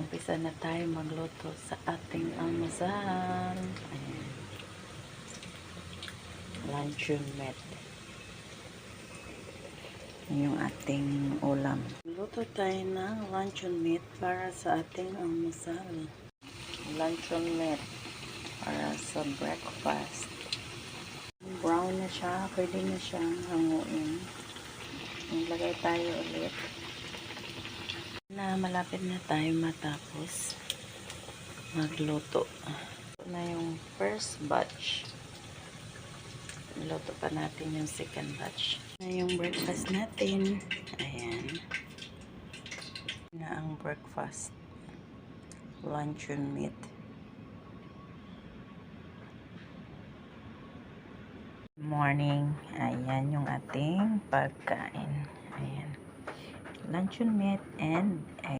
Umpisa na tayo magluto sa ating almusal. Ayan. Yan Yung ating ulam. Luto tayo ng luncheon meat para sa ating almusal. Luncheon meat para sa breakfast. Brown na siya. Pwede na siyang hanguin. Maglagay tayo ulit na malapit na tayo matapos magluto. Na yung first batch. Luto pa natin yung second batch. Na yung breakfast natin. Ayan. Na ang breakfast. Luncheon meat. Morning. Ayan yung ating pagkain. Luncheon meat and egg.